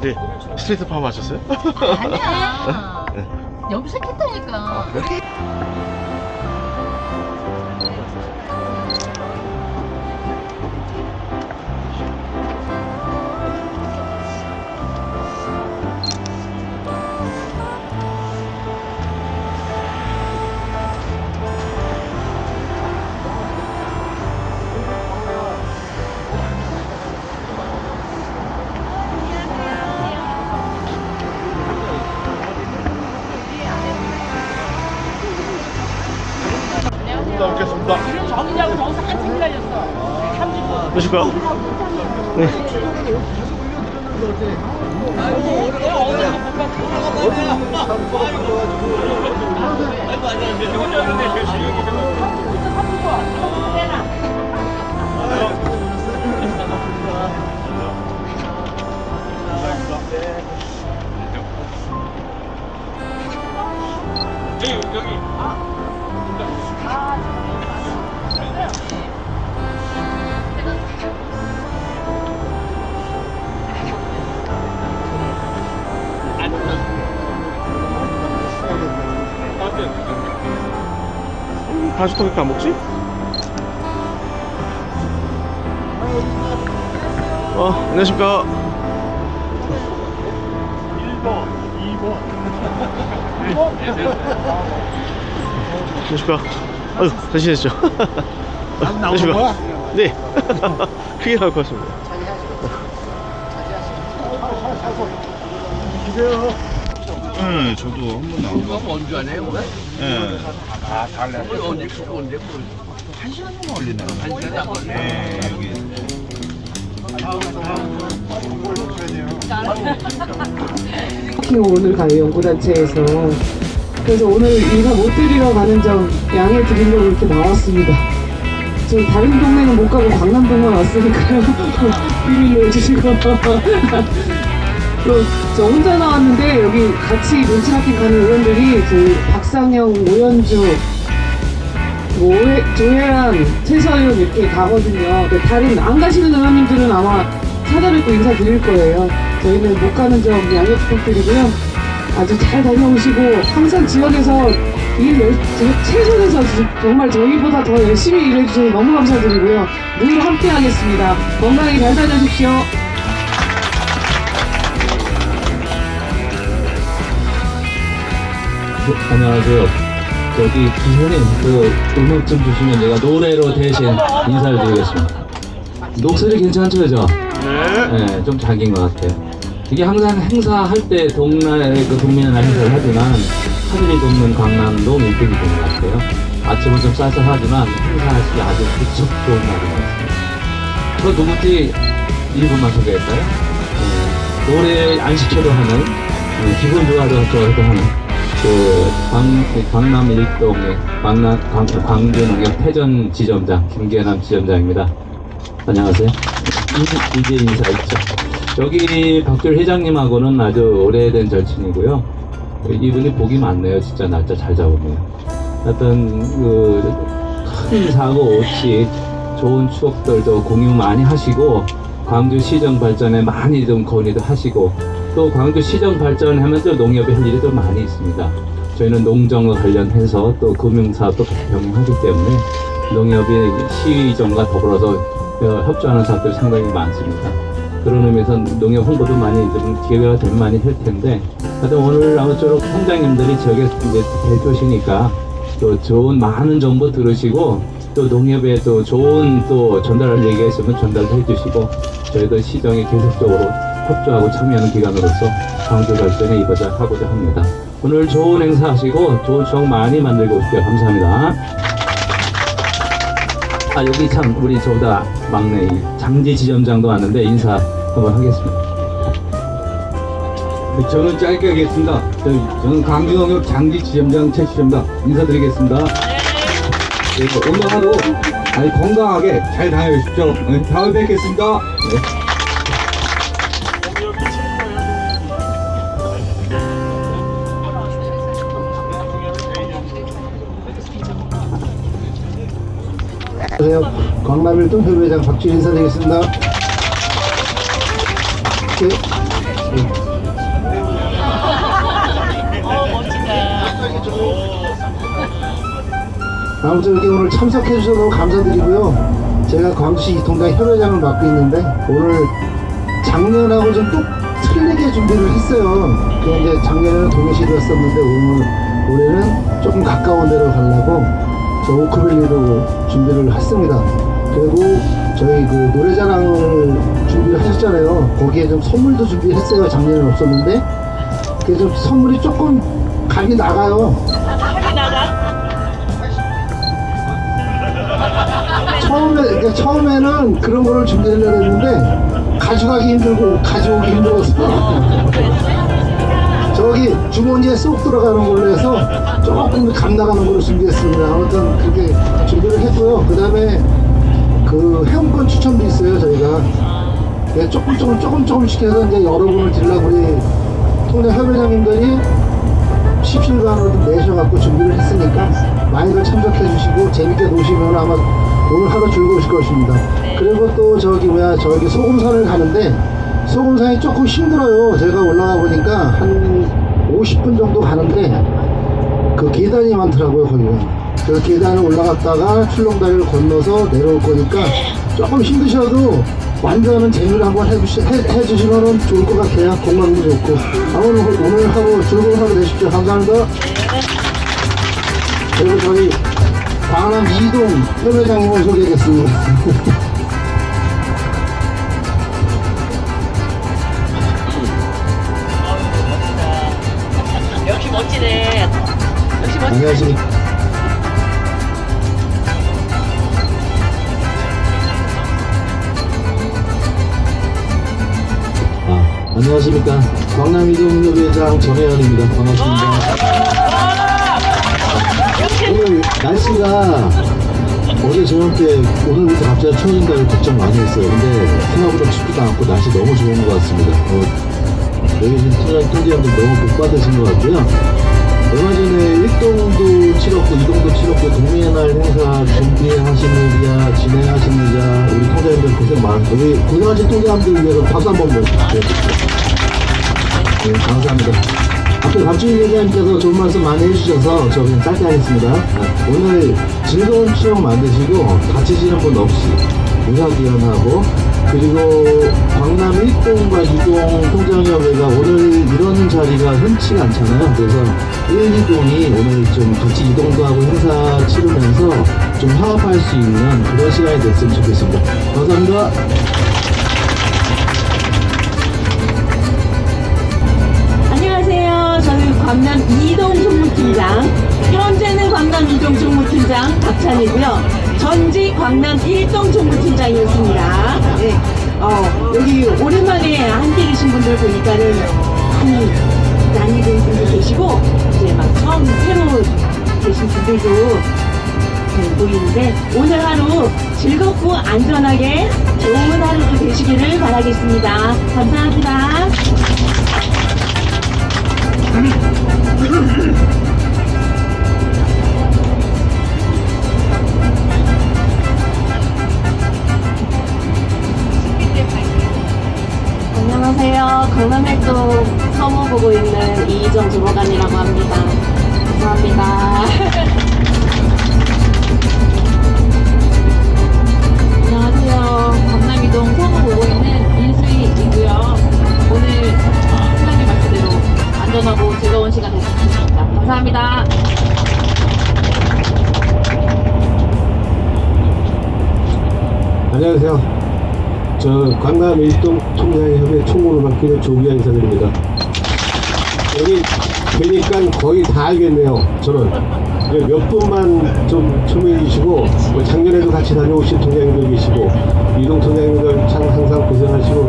근데 스트레이트 파마 하셨어요? 아니야. 염색했다니까. 잘 보실까요? 네. 이렇게 안 먹지? 어, 안녕하십니까. 1번, 2번. 안녕하십니까. 아유, 잘 지내셨죠? 안녕하십니까. 네. 크게 나올 것 같습니다. 네, 저도 한번 나온 거. 먼저 안 해요? 네. 언제 언제 한 시간 정도 걸리네요. 한 시간 안 걸려. 네, 여기. 특히 오늘 가요 연구단체에서 그래서 오늘 인사 못 드리러 가는 점 양해 드리려고 이렇게 나왔습니다. 저 다른 동네는 못 가고 강남동만 왔으니까요. 비밀로 해주시고 또 저 혼자 나왔는데 여기 같이 눈치라킹 가는 의원들이 그 박상영, 오연주, 뭐 조혜란, 최서윤 이렇게 가거든요. 근데 다른 안 가시는 의원님들은 아마 찾아뵙고 인사드릴 거예요. 저희는 못 가는 점 양해 부탁드리고요. 아주 잘 다녀오시고 항상 지역에서 일 최선에서 지- 정말 저희보다 더 열심히 일해주셔서 너무 감사드리고요. 늘 함께하겠습니다. 건강히 잘 다녀주십시오. 안녕하세요. 저기 기사님 그 음악 좀 주시면 제가 노래로 대신 인사를 드리겠습니다. 목소리 괜찮죠, 저? 네. 네, 좀 작은 것 같아요. 이게 항상 행사할 때 동네 그날 행사를 하지만 하늘이 돕는 강남도 밀폐이 되는 것 같아요. 아침은 좀 쌀쌀하지만 행사하시기 아주 부쩍 좋은 날인 것 같습니다. 저 누구지 1분만 소개할까요? 네, 노래 안 시켜도 하는 네, 기분 좋아도 좋아도 하는 그 광, 강남 일동의 광남, 광, 광주농협 패전 지점장 김계남 지점장입니다. 안녕하세요. 이- 이제 인사 있죠. 여기 박줄 회장님하고는 아주 오래된 절친이고요. 이분이 복이 많네요. 진짜 날짜 잘 잡으네요. 하여튼 그큰 사고 없이 좋은 추억들도 공유 많이 하시고 광주 시정 발전에 많이 좀 건의도 하시고 또 광주 시정 발전하면 또 농협에 할 일이 또 많이 있습니다. 저희는 농정과 관련해서 또 금융사업도 병행하기 때문에 농협이 시정과 더불어서 어, 협조하는 사업들이 상당히 많습니다. 그런 의미에서 농협 홍보도 많이 좀 기회가 좀 많이 할 텐데 하여튼 오늘 아무쪼록 선장님들이 지역에 이제 대표시니까 또 좋은 많은 정보 들으시고 또 농협에 또 좋은 또 전달할 얘기가 있으면 전달해 주시고 저희도 시정에 계속적으로 협조하고 참여하는 기관으로서 광주 발전에 이바자 하고자 합니다. 오늘 좋은 행사 하시고 좋은 추억 많이 만들고 오십시오. 감사합니다. 아 여기 참 우리 저보다 막내 이 장지 지점장도 왔는데 인사 한번 하겠습니다. 네, 저는 짧게 하겠습니다. 저, 저는 강주농협 장지 지점장 최시입니다. 인사드리겠습니다. 네, 건강하고 아니 건강하게 잘 다녀오십시오. 네, 다음에 뵙겠습니다. 네. 안녕하세요. 광남일동 협의회장 박준 인사드리겠습니다. 네. 어 멋지다. 아무튼 이렇게 오늘 참석해 주셔서 너무 감사드리고요. 제가 광주시 이통장 협회장을 맡고 있는데 오늘 작년하고 좀 또 틀리게 준비를 했어요. 그 이제 작년에는 동해시도였었는데 오늘 올해는 조금 가까운 데로 가려고 저 오크밸리로 준비를 했습니다. 그리고 저희 그 노래자랑을 준비를 하셨잖아요. 거기에 좀 선물도 준비했어요. 작년에는 없었는데 그게 좀 선물이 조금 감이 나가요. 처음에 그러니까 처음에는 그런 거를 준비하려고 했는데 가져가기 힘들고 가져오기 힘들어서 저기 주머니에 쏙 들어가는 걸로 해서 조금 감 나가는 걸로 준비했습니다. 아무튼 그렇게 준비를 했고요. 그 다음에 그 회원권 추첨도 있어요. 저희가 네, 조금 조금 조금 조금씩 해서 이제 여러분을 드리려고 우리 통장 협회장님들이 십실간으로 내셔갖고 준비를 했으니까 많이들 참석해 주시고 재밌게 노시면 아마 오늘 하루 즐거우실 것입니다. 그리고 또 저기 뭐야 저기 소금산을 가는데 소금산이 조금 힘들어요. 제가 올라가 보니까 한 50분 정도 가는데 그 계단이 많더라고요 거기가. 그 계단을 올라갔다가 출렁다리를 건너서 내려올 거니까 조금 힘드셔도 완전한 재미를 한번 해주시, 해, 해주시면 좋을 것 같아요. 건강도 좋고. 아, 오늘, 오늘 하루 즐거운 하루 되십시오. 감사합니다. 그리고 저희 광남 이동 협회장님을 소개하겠습니다. 안녕하십니까. 아, 안녕하십니까. 광남이동협회장 전혜연입니다. 반갑습니다. 오늘 날씨가 어제 저녁 때 오늘부터 갑자기 추워진다고 걱정 많이 했어요. 근데 생각보다 춥지도 않고 날씨 너무 좋은 것 같습니다. 어, 여기 계신 투자 통제원들 너무 복 받으신 것 같고요. 얼마 전에 일동도 치렀고 이동도 치렀고 동해날 행사 준비하시느냐 진행하시느냐 우리 통장님들 고생 많으셨고 우리 고생하신 통장님들 위해서 박수 한번 보내주세요. 네, 감사합니다. 앞에 박주희 회장님께서 좋은 말씀 많이 해주셔서 저 그냥 짧게 하겠습니다. 아, 오늘 즐거운 추억 만드시고 다치시는 분 없이 무사기원하고 그리고 광남 1동과 2동 통장협회가 오늘 이런 자리가 흔치가 않잖아요. 그래서 1, 2동이 오늘 좀 같이 이동도 하고 행사 치르면서 좀 화합할 수 있는 그런 시간이 됐으면 좋겠습니다. 감사합니다. 안녕하세요. 저는 광남 이동 총무팀장, 현재는 광남 이동 총무팀장 박찬이고요. 전직 광남 1동 총무팀장이었습니다. 네. 어, 여기 오랜만에 함께 계신 분들 보니까는 많이 든 분들 계시고, 이제 막 처음 새로 계신 분들도 네, 보이는데, 오늘 하루 즐겁고 안전하게 좋은 하루도 되시기를 바라겠습니다. 감사합니다. 안녕하세요. 강남역도 서무 보고 있는 이희정 주무관이라고 합니다. 감사합니다. 안녕하세요. 강남이동 서무 보고 있는 인수희이고요. 오늘 시장님 말씀대로 안전하고 즐거운 시간 됐으면 좋겠습니다. 감사합니다. 안녕하세요. 저 광남 일동 통장협회 총무를 맡기는 조기현 이사장입니다. 여기 뵈니까 거의 다 알겠네요. 저는 몇 분만 좀 초대해 주시고 뭐 작년에도 같이 다녀오신 통장님들 계시고 이동 통장님들 참 항상 고생하시고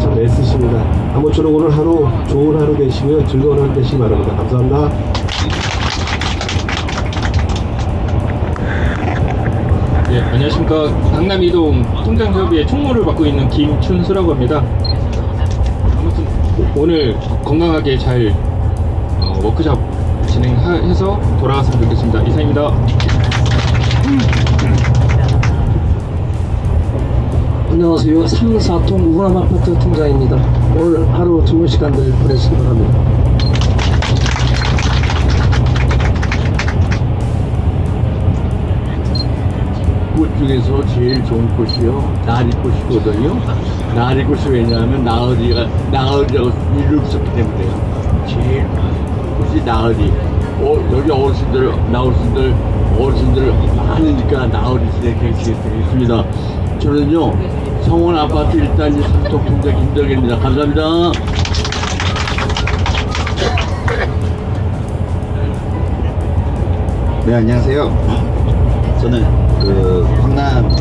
참 애쓰십니다. 아무쪼록 오늘 하루 좋은 하루 되시고요. 즐거운 하루 되시기 바랍니다. 감사합니다. 안녕하십니까. 강남 이동 통장 협의회 총무를 맡고 있는 김춘수라고 합니다. 아무튼 오늘 건강하게 잘 어, 워크숍 진행해서 돌아갔으면 좋겠습니다. 이상입니다. 안녕하세요. 3, 4통 우람 아파트 통장입니다. 오늘 하루 좋은 시간들 보내시기 바랍니다. 중에서 제일 좋은 꽃이요 나리꽃이거든요. 나리꽃이 왜냐하면 나으리가 나으리라고 썼기 때문에요. 제일 꽃이 나으리. 어, 여기 어르신들 나어르신들 어르신들 많으니까 나으리 시대 되겠습니다. 저는요 성원 아파트 일단 이 삼통 통장 김덕입니다. 감사합니다. 네 안녕하세요. 저는 그 황남동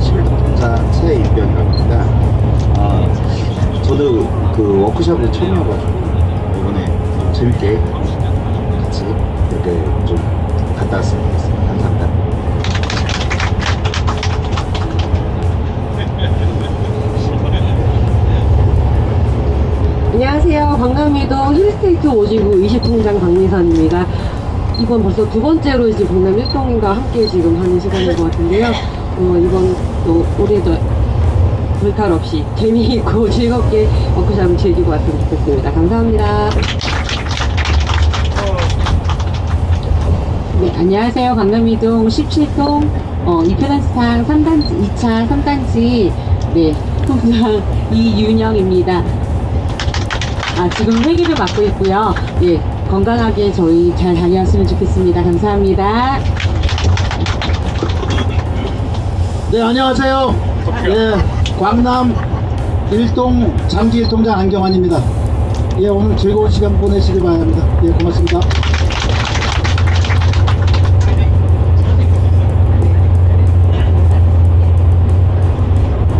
11동 통장 최인병이라고 합니다. 아 저도 그 워크숍을 처음이어가지고 이번에 좀 재밌게 같이 이렇게 좀 갔다 왔으면 좋겠습니다. 감사합니다. 안녕하세요. 강남이동 힐스테이트 오지구 20통장 박미선입니다. 이번 벌써 두 번째로 이제 강남 1동인과 함께 지금 하는 시간인 것 같은데요. 어, 이번 또 올해도 불탈 없이 재미있고 즐겁게 워크숍을 즐기고 왔으면 좋겠습니다. 감사합니다. 네, 안녕하세요. 강남이동 17동 어, 이편한스탕 3단지, 2차 3단지 네, 통장 이윤영입니다. 아, 지금 회기를 맡고 있고요. 예, 건강하게 저희 잘 다녀왔으면 좋겠습니다. 감사합니다. 네 안녕하세요. 예 광남 일동 장지 통장 안경환입니다. 예 오늘 즐거운 시간 보내시기 바랍니다. 예 고맙습니다.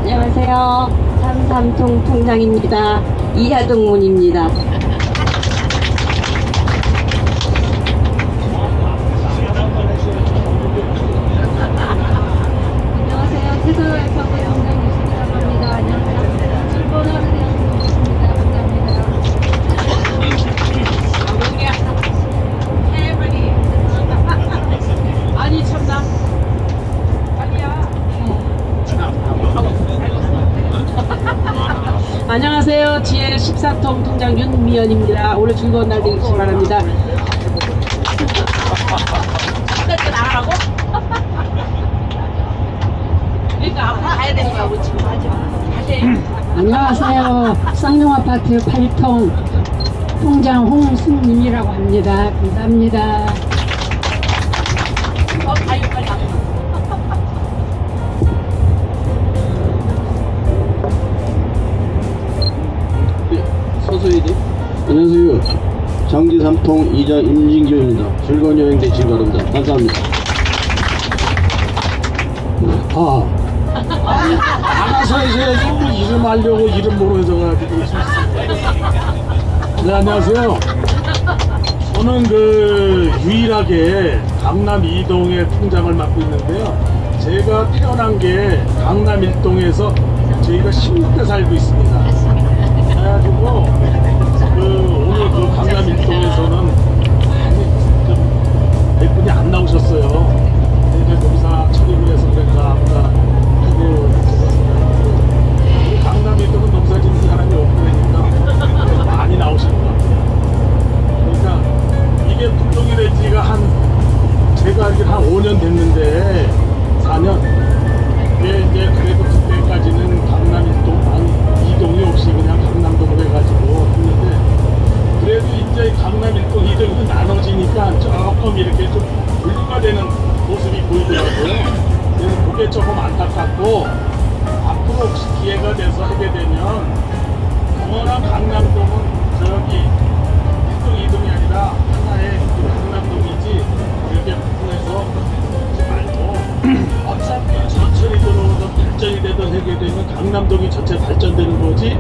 안녕하세요. 삼삼통 통장입니다. 이하동문입니다. 14통 통장 윤미연입니다. 오늘 즐거운 날 되시기 바랍니다. 나가라고? 그러니까 앞으로 가야 되는 거야, 지금 하지 마. 안녕하세요. 쌍용 아파트 8통 통장 홍승님이라고 합니다. 감사합니다. 장지 삼통 이자 임진교입니다. 즐거운 여행 되시기 바랍니다. 감사합니다. 아. 알아서 해줘야지. 뭐 이름 알려고 이름 모르져가지고. 네, 안녕하세요. 저는 그 유일하게 강남 이동의 통장을 맡고 있는데요. 제가 태어난 게 강남 1동에서 저희가 16대 살고 있습니다. 그래가지고 강남 1동에서는 많이 좀몇 분이 안 나오셨어요. 이제 농사 처리를 해서 그런가 아무가 그리고 우리 강남 1동은 농사 짓는 사람이 없고 그러니까 많이 나오시는 것 같아요. 그러니까 이게 북동이 된 지가 한 제가 알기로 한 5년 됐는데 4년 그게 이제 그래도 그때까지는 강남 1동 아니 2동이 없이 그냥 그래도 이제 강남 1동 2동이 나눠지니까 조금 이렇게 좀 분리가 되는 모습이 보이더라고요. 그래서 그게 조금 안타깝고 앞으로 혹시 기회가 돼서 하게 되면 영원한 강남동은 저기 1동 2동이 아니라 하나의 그 강남동이지 이렇게 하지 말고 어차피 하게 되면 강남동이 전체 발전되는 거지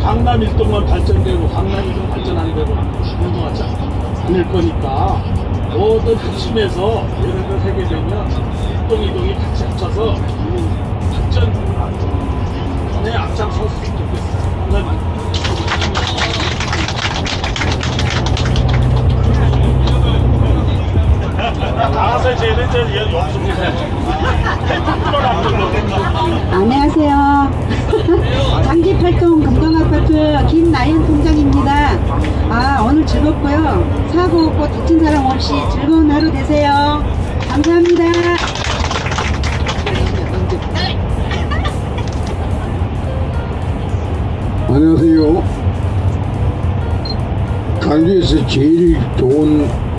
강남 1동만 발전되고 강남 2동 발전 안 되고 거 같지 않을 거니까 모든 핵심에서 예를 들어 하게 되면 1동 2동이 같이 합쳐서 발전에 앞장섰으면 좋겠어요. 안녕하세요. 장기 팔동 금동아파트 김나연 통장입니다. 아 오늘 즐겁고요. 사고 없고 다친 사람 없이 즐거운 하루 되세요. 감사합니다. 안녕하세요. 강주에서 제일 좋은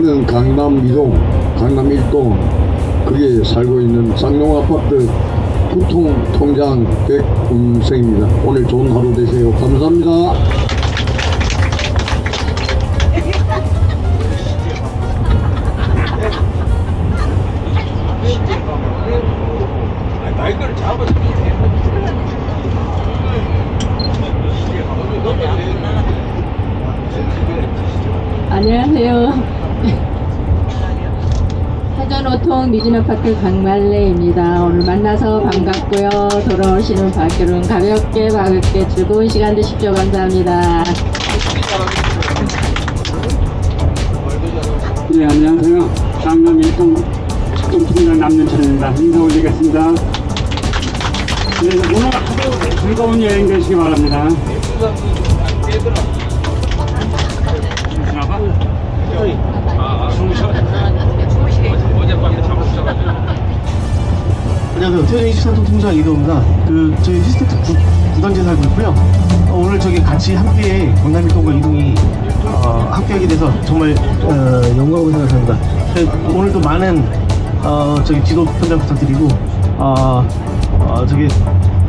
그런 강남 이동, 강남 1동 거기에 살고 있는 쌍용 아파트 구통 통장 백운생입니다. 오늘 좋은 하루 되세요. 감사합니다. 사전호통 미진아파트 강말레입니다. 오늘 만나서 반갑고요. 돌아오시는 박결은 가볍게 가볍게 즐거운 시간 되십시오. 감사합니다. 네, 안녕하세요. 강남 1동 식동통장 남윤천입니다. 인사 올리겠습니다. 네, 오늘 하루 즐거운 여행 되시기 바랍니다. 안녕하세요. 태전 23통 통장 이도입니다. 그 저희 시스테트 구, 구단지에 살고 있고요. 어, 오늘 저기 같이 함께 강남일동과 이동이 어, 함께하게 돼서 정말 어, 영광으로 생각합니다. 네, 오늘도 많은 어, 저기 지도 편장 부탁드리고 어, 어, 저기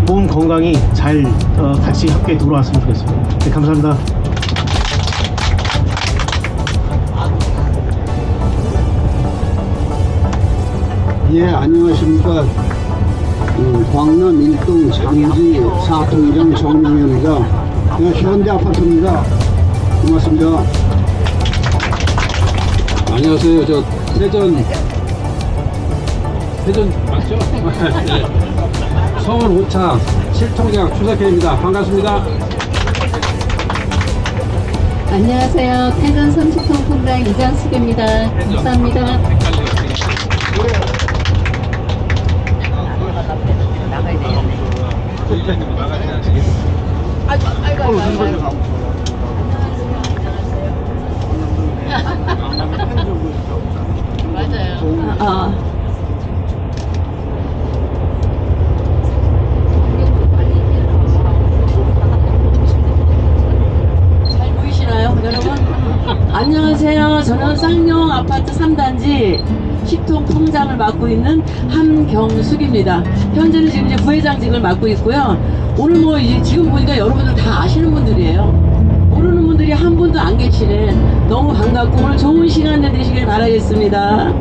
몸 건강히 잘 어, 같이 함께 돌아왔으면 좋겠습니다. 네, 감사합니다. 예, 안녕하십니까. 그 광남 일동 장지 사통장 정명입니다. 네, 현대 아파트입니다. 고맙습니다. 안녕하세요. 저 대전 대전 맞죠? 네. 서울 오창 칠통장 추석회입니다. 반갑습니다. 안녕하세요. 태전 30통 통장 이장숙입니다. 감사합니다. 맞아요. 아. 잘 보이시나요, 여러분? 안녕하세요. 저는 쌍용 아파트 3단지 10통 통장을 맡고 있는 함경숙입니다. 현재는 지금 이제 부회장직을 맡고 있고요. 오늘 뭐 지금 보니까 여러분들 다 아시는 분들이에요. 모르는 분들이 한 분도 안 계시네. 너무 반갑고 오늘 좋은 시간 되시길 바라겠습니다.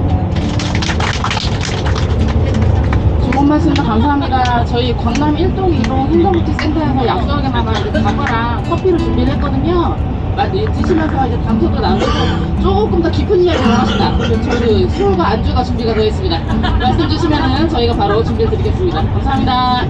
좋은 말씀도 감사합니다. 저희 광남 1동 2동 행정복지 센터에서 약속에마다 이렇게 사과랑 커피를 준비를 했거든요. 많이 드시면서 이제 담소도 나누고 조금 더 깊은 이야기를 하신다. 저희도 술과 안주가 준비가 되어 있습니다. 말씀 주시면은 저희가 바로 준비해 드리겠습니다. 감사합니다.